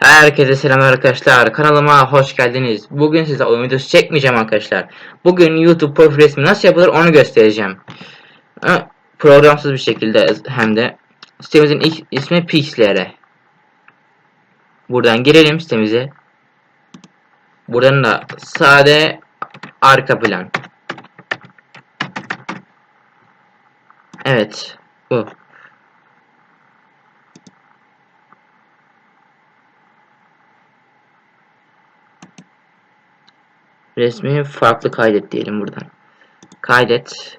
Herkese selam arkadaşlar. Kanalıma hoş geldiniz. Bugün size oyun videosu çekmeyeceğim arkadaşlar. Bugün YouTube profil resmi nasıl yapılır onu göstereceğim. Programsız bir şekilde hem de. Sitemizin ilk ismi Pixlr. Buradan girelim sitemize. Buradan da sade arka plan. Evet. Bu. Resmi farklı kaydet diyelim buradan. Kaydet.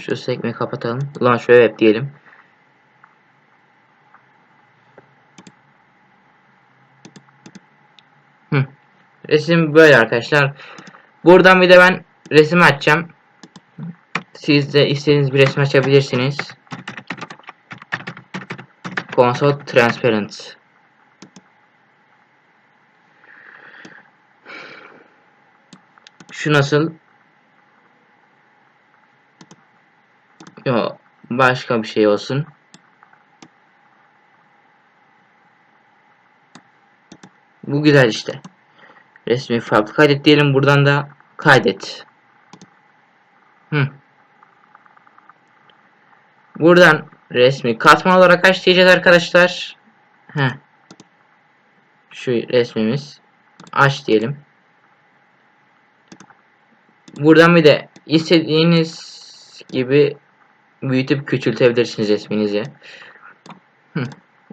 Şu sekmeyi kapatalım. Launch web diyelim. Resim böyle arkadaşlar. Buradan bir de ben resim açacağım. Siz de istediğiniz bir resim açabilirsiniz. Console Transparent. Şu nasıl? Yo, başka bir şey olsun. Bu güzel işte. Resmi farklı kaydet diyelim. Buradan da kaydet. Hı. Buradan resmi katman olarak açlayacağız arkadaşlar. Heh. Şu resmimiz. Aç diyelim. Buradan bir de istediğiniz gibi büyütüp küçültebilirsiniz resminizi.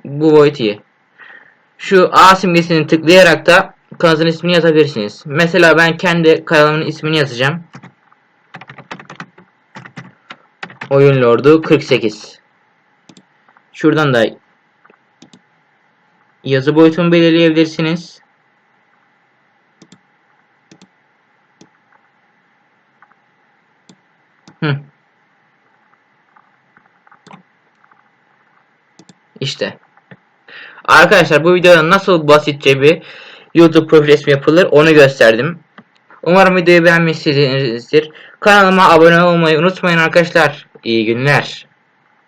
Bu boyut iyi. Şu A simgesini tıklayarak da kanalın ismini yazabilirsiniz. Mesela ben kendi kanalımın ismini yazacağım. Oyun Lordu 48. Şuradan da yazı boyutunu belirleyebilirsiniz. İşte. Arkadaşlar bu videoda nasıl basitçe bir YouTube profil resmi yapılır onu gösterdim. Umarım videoyu beğenmişsinizdir. Kanalıma abone olmayı unutmayın arkadaşlar. İyi günler.